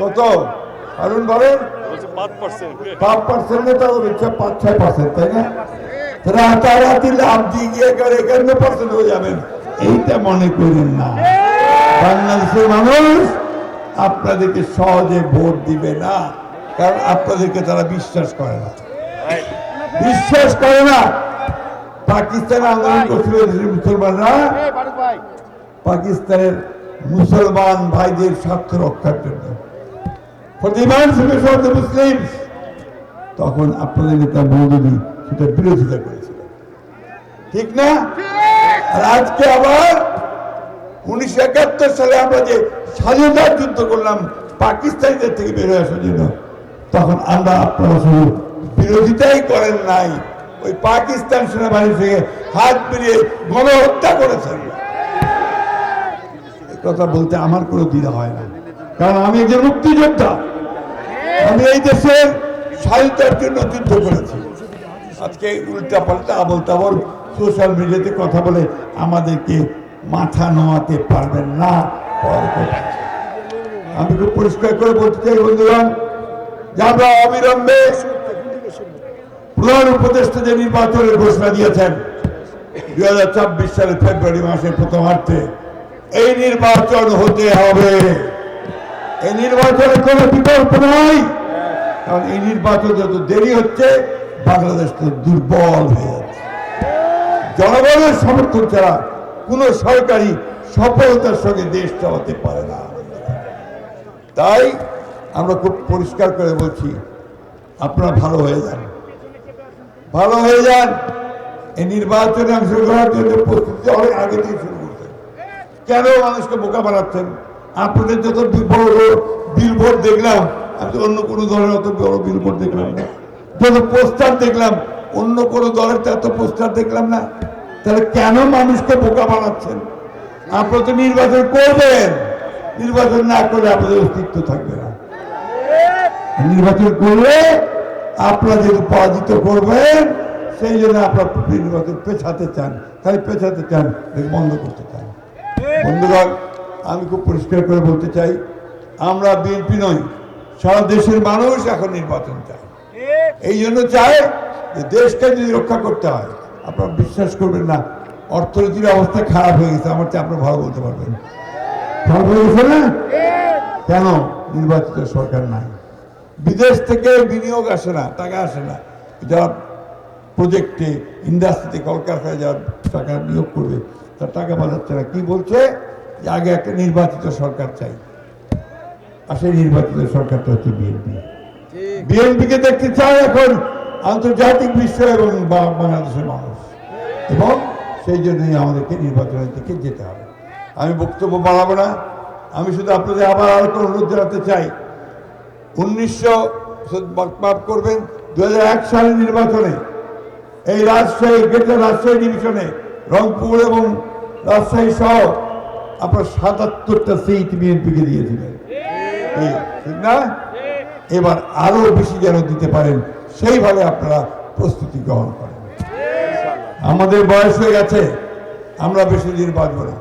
কত? হারুন বলেন? পাঁচ পার্সেন্ট পাঁচ পার্সেন্টে তো হচ্ছে পাঁচ ছয় পার্সেন্ট তাই না? রাতারাতি লাভ দিয়ে গিয়ে একেবারে একান্ন পার্সেন্ট হয়ে যাবেন? এইটা মনে করেন না। বাংলাদেশের মানুষ আপনাদেরকে সহজে ভোট দিবে না কারণ আপনাদেরকে তারা বিশ্বাস করে না। বিশ্বাস করে না। পাকিস্তান আন্দোলন করছিল মুসলমানরা। পাকিস্তানের মুসলমান ভাইদের স্বার্থ রক্ষার জন্য। emancipation of the Muslims তখন আপনাদের নেতা মৌদুদি সেটা বিরোধিতা করেছিল ঠিক না? আর আজকে আবার উনিশশো একাত্তর সালে আমরা যে স্বাধীনতার যুদ্ধ করলাম, পাকিস্তানিদের থেকে বের হয়ে আসার জন্য, তখন আমরা আপনারা শুধু বিরোধিতাই করেন নাই, ওই পাকিস্তান সেনাবাহিনী থেকে হাত মিলিয়ে গণহত্যা করেছেন। কথা বলতে আমার কোনো দ্বিধা হয় না। কারণ আমি একজন মুক্তিযোদ্ধা। আমি এই দেশের স্বাধীনতার জন্য যুদ্ধ করেছি। আজকে উল্টা পাল্টা আবল তাবল সোশ্যাল মিডিয়াতে কথা বলে আমাদেরকে মাথা নোয়াতে পারবেন না। আমি খুব পরিষ্কার করে বলতে চাই, বন্ধুগণ যে আমরা অবিলম্বে প্রধান উপদেষ্টা যে নির্বাচনের ঘোষণা দিয়েছেন, দুই হাজার চব্বিশ সালের ফেব্রুয়ারি মাসের প্রথমার্ধে। এই নির্বাচন হতে হবে। এই নির্বাচনে কোনো বিকল্প নাই। কারণ এই নির্বাচন যত দেরি হচ্ছে, বাংলাদেশ তো দুর্বল হয়ে যাচ্ছে। জনগণের সমর্থন ছাড়া কোনো সরকারি সফলতার সঙ্গে দেশ চালাতে পারে না। তাই আমরা খুব পরিষ্কার করে বলছি, আপনারা ভালো হয়ে যান। ভালো হয়ে যান। এই নির্বাচনে অংশগ্রহণের জন্য প্রস্তুতি অনেক আগে থেকে শুরু কেন মানুষকে বোকা বানাচ্ছেন? আপনাদের যত বড় বড় বিলবোর্ড দেখলাম, আমি অন্য কোনো দলের অত বড় বিলবোর্ড দেখলাম না। যত পোস্টার দেখলাম, অন্য কোনো দলের তো এত পোস্টার দেখলাম না। তাহলে কেন মানুষকে বোকা বানাচ্ছেন? আপনারা তো নির্বাচন করবেন। নির্বাচন না করলে আপনাদের অস্তিত্ব থাকবে না। নির্বাচন করলে আপনারা যেহেতু পরাজিত করবেন, সেই জন্য আপনারা নির্বাচন পেছাতে চান। তাই পেছাতে চান, বন্ধ করতে চান। বন্ধুগণ, আমি খুব পরিষ্কার করে বলতে চাই, আমরা বিএনপি নই, সারা দেশের মানুষ এখন নির্বাচন চায়। এই জন্য চায় যে দেশকে যদি রক্ষা করতে হয়, আপনারা বিশ্বাস করবেন না, অর্থনীতির অবস্থা খারাপ হয়ে গেছে, আমার চেয়ে আপনারা ভালো বলতে পারবেন। খারাপ হয়ে গেছে না? কেন নির্বাচিত সরকার নাই? বিদেশ থেকে বিনিয়োগ আসে না, টাকা আসে না। যারা প্রজেক্টে ইন্ডাস্ট্রিতে কলকারখানায় যারা টাকা নিয়োগ করবে তার টাকা বাজাচ্ছে না কি বলছে? যে আগে একটা নির্বাচিত সরকার চাই। আর সেই নির্বাচিত সরকারটা হচ্ছে বিএনপি বিএনপিকে দেখতে চায় এখন আন্তর্জাতিক বিশ্ব এবং বাংলাদেশের মানুষ। এবং সেই জন্যই আমাদেরকে নির্বাচনের দিকে যেতে হবে। আমি বক্তব্য বাড়াবো না। আমি শুধু আপনাদের আবার আর একটা অনুরোধ জানাতে চাই। উনিশশো মাফ করবেন দু হাজার এক সালের নির্বাচনে এই রাজশাহী গ্রেটার রাজশাহী ডিভিশনে রংপুর এবং রাজশাহী সহ আপনার সাতাত্তরটা সিট বিএনপিকে দিয়েছিলেন। ঠিক না? এবার আরও বেশি যেন দিতে পারেন সেইভাবে আপনারা প্রস্তুতি গ্রহণ করেন। আমাদের বয়স হয়ে গেছে আমরা বেশি দিন বাঁচব না।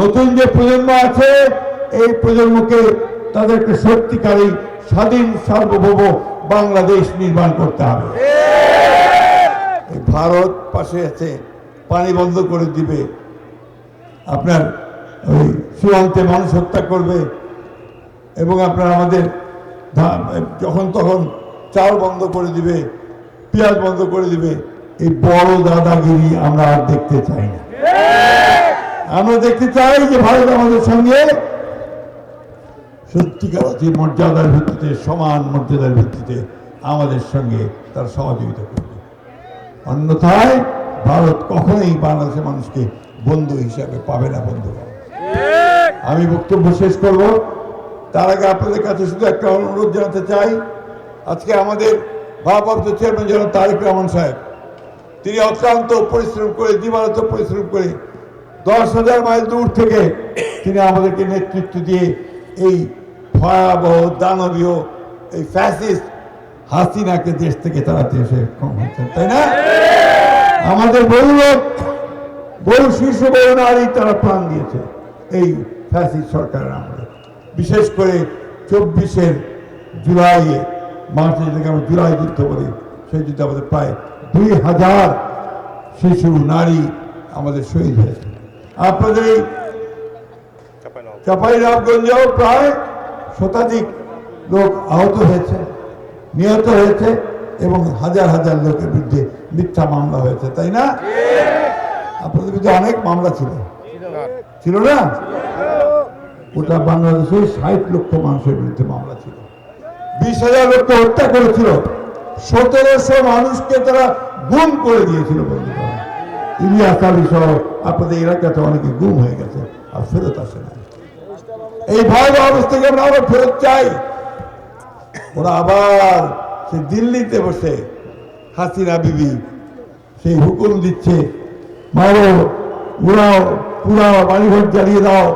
নতুন যে প্রজন্ম আছে এই প্রজন্মকে তাদেরকে সত্যিকারই স্বাধীন সার্বভৌম বাংলাদেশ নির্মাণ করতে হবে। ভারত পাশে আছে পানি বন্ধ করে দিবে। আপনার ওই সীমান্তে মানুষ হত্যা করবে এবং আপনার আমাদের যখন তখন চাল বন্ধ করে দিবে, পেঁয়াজ বন্ধ করে দিবে, এই বড় দাদাগিরি আমরা আর দেখতে চাই না। আমরা দেখতে চাই যে ভারত আমাদের সঙ্গে সত্যিকার অর্থে মর্যাদার ভিত্তিতে, সমান মর্যাদার ভিত্তিতে আমাদের সঙ্গে তার সহযোগিতা করবে। অন্যথায় ভারত কখনোই বাংলাদেশের মানুষকে বন্ধু হিসাবে পাবে না বন্ধু। আমি বক্তব্য শেষ করব। তার আগে আপনাদের কাছে শুধু একটা অনুরোধ জানাতে চাই। আজকে আমাদের ভারপ্রাপ্ত চেয়ারম্যান যেন তারেক রহমান সাহেব, তিনি অক্লান্ত পরিশ্রম করে দিবারত পরিশ্রম করে দশ হাজার মাইল দূর থেকে তিনি আমাদেরকে নেতৃত্ব দিয়ে এই ভয়াবহ দানবীয়, এই ফ্যাসিস্ট হাসিনাকে দেশ থেকে তাড়াতে এসে ক্ষম হচ্ছেন তাই না? আমাদের বহু লোক বহু শীর্ষ বহু নারী, তারা প্রাণ দিয়েছে। এই ফ্যাসিস্ট সরকারের আমলে বিশেষ করে চব্বিশের জুলাইয়ে, মার্চে যেটাকে আমরা জুলাই যুদ্ধ বলি, সেই যুদ্ধে আমাদের প্রায় দুই হাজার শিশু, নারী আমাদের শহীদ হয়েছে। আপনাদের এই চাপাইনবাবগঞ্জেও প্রায় শতাধিক লোক আহত হয়েছে, নিহত হয়েছে। এবং হাজার হাজার লোকের বিরুদ্ধে মিথ্যা মামলা হয়েছে, তাই না? আপনাদের বিরুদ্ধে অনেক মামলা ছিল। ছিল না? ওটা বাংলাদেশে ষাট লক্ষ মানুষের বিরুদ্ধে মামলা ছিল। বিশ হাজার লোককে হত্যা করেছিল। সতেরোশো মানুষকে তারা গুম করে দিয়েছিল আপনাদের এলাকাতে অনেকে গুম হয়ে গেছে আর ফেরত আসে না। এই ভয়াবহ অবস্থাকে আমরা আবার ফেরত চাই। ওরা আবার সে দিল্লিতে বসে হাসিনা বিবি সেই হুকুম দিচ্ছে, মারো উড়াও পুরাও বাড়িঘর জ্বালিয়ে দাও।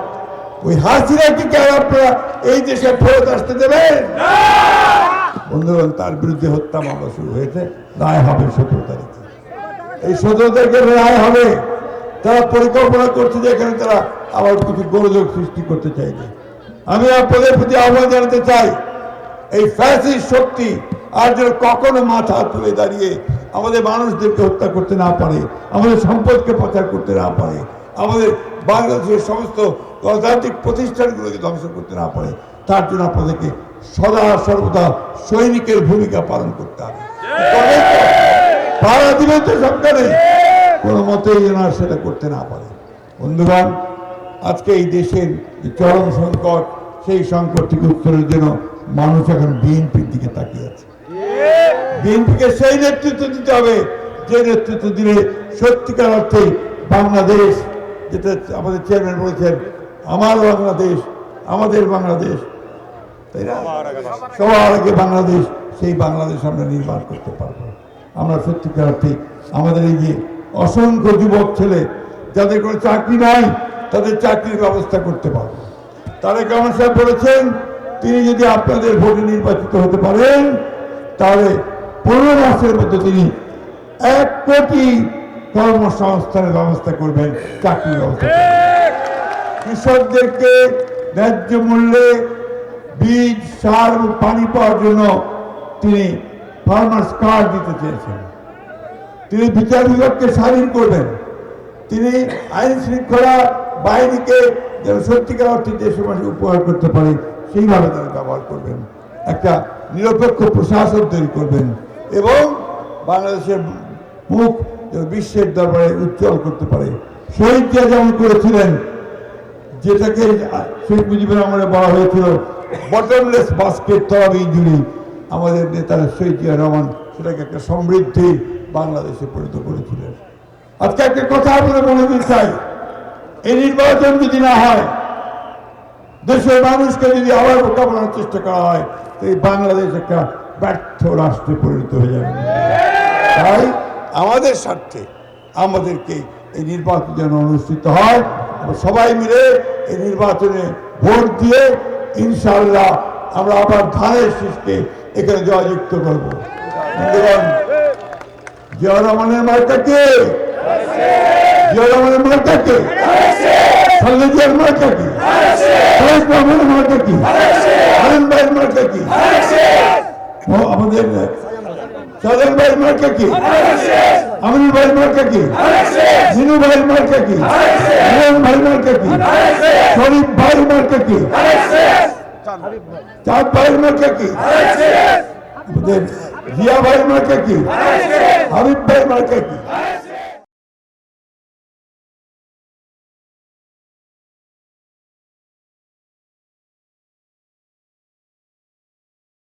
ওই হাসিনাকে কেন আপনারা এই দেশে ফেরত আসতে দেবেন? বন্ধুগণ, তার বিরুদ্ধে হত্যা মামলা শুরু হয়েছে, রায় হবে সতেরো তারিখে। এই সতেরো তারিখে রায় হবে। তারা পরিকল্পনা করছে যে এখানে তারা আবার কিছু গোলযোগ সৃষ্টি করতে চাইবে। আমি আপনাদের প্রতি আহ্বান জানাতে চাই, এই ফ্যাসিস শক্তি আর যেন কখনো মাথা তুলে দাঁড়িয়ে আমাদের মানুষদেরকে হত্যা করতে না পারে, আমাদের সম্পদকে পাচার করতে না পারে, আমাদের বাংলাদেশের সমস্ত গণতান্ত্রিক প্রতিষ্ঠানগুলোকে ধ্বংস করতে না পারে, তার জন্য আপনাদেরকে সদা সর্বদা সৈনিকের ভূমিকা পালন করতে হবে। পাড়া দিবে তো সরকারে কোনো মতেই যেন সেটা করতে না পারে। বন্ধুগণ, আজকে এই দেশের চরম সংকট, সেই সংকট থেকে উত্তরের জন্য মানুষ এখন বিএনপির দিকে তাকিয়ে আছে। বিএনপিকে সেই নেতৃত্ব দিতে হবে যে নেতৃত্ব দিলে সত্যিকার অর্থে বাংলাদেশ যেটা আমাদের চেয়ারম্যান বলেছেন আমার বাংলাদেশ আমাদের বাংলাদেশ তাই না? সবার আগে বাংলাদেশ। সেই বাংলাদেশ আমরা নির্মাণ করতে পারব। আমরা সত্যিকার অর্থে আমাদের এই যে অসংখ্য যুবক ছেলে যাদের কোনো চাকরি নাই তাদের চাকরির ব্যবস্থা করতে পারব। তারেক রহমান সাহেব বলেছেন তিনি যদি আপনাদের ভোটে নির্বাচিত হতে পারেন তাহলে পনেরো মাসের মধ্যে তিনি এক কোটি কর্মসংস্থানের ব্যবস্থা করবেন, চাকরির ব্যবস্থা কৃষকদেরকে ন্যায্য মূল্যে বীজ, সার এবং পানি পাওয়ার জন্য তিনি ফার্মার্স কার্ড দিতে চেয়েছেন। তিনি বিচার বিভাগকে স্বাধীন করবেন। তিনি আইন শৃঙ্খলা বাহিনীকে যেন সত্যিকার অর্থে দেশবাসী উপহার করতে পারে, সেইভাবে তারা ব্যবহার করবেন। একটা নিরপেক্ষ প্রশাসন তৈরি করবেন। এবং বাংলাদেশের মুখ বিশ্বের দরবারে উজ্জ্বল করতে পারে। শহীদ জিয়া যেমন করেছিলেন, যেটাকে শেখ মুজিবুর রহমানের বলা হয়েছিল বটমলেস বাস্কেট তরফ ইঞ্জুরি আমাদের নেতারা শহীদ জিয়া রহমান সেটাকে একটা সমৃদ্ধি বাংলাদেশে পরিণত করেছিলেন। আজকে একটা কথা বলে দিতে চাই। এই নির্বাচন যদি না হয়, দেশের মানুষকে যদি আবার মোকাবেলার চেষ্টা করা হয়, তো এই বাংলাদেশ একটা ব্যর্থ রাষ্ট্রে পরিণত হয়ে যাবে। তাই আমাদের স্বার্থে আমাদেরকে এই নির্বাচন যেন অনুষ্ঠিত হয় সবাই মিলে এই নির্বাচনে ভোট দিয়ে ইনশাল্লাহ আমরা আবার ধানের শীষকে এখানে জয়যুক্ত করব। জিয়া রহমানের মার্কা কে? জিয়া রহমানের মার্কা কে? খালেদা জিয়ার মার্কা কি? রহমানের মার্কা কি? ভাইয়ের মার্কা কি? ও আমাদের সাজান ভাইয়ের মার্কা কি আমিনুল ভাইয়ের মার্কা কি মিনু ভাইয়ের মার্কা কি মিলন ভাইয়ের মার্কা কি শরীফ ভাইয়ের মার্কা কি চাঁদ ভাইয়ের মার্কা কি আমাদের জিয়া ভাইয়ের মার্কা কি হাবিব ভাইয়ের মার্কা কি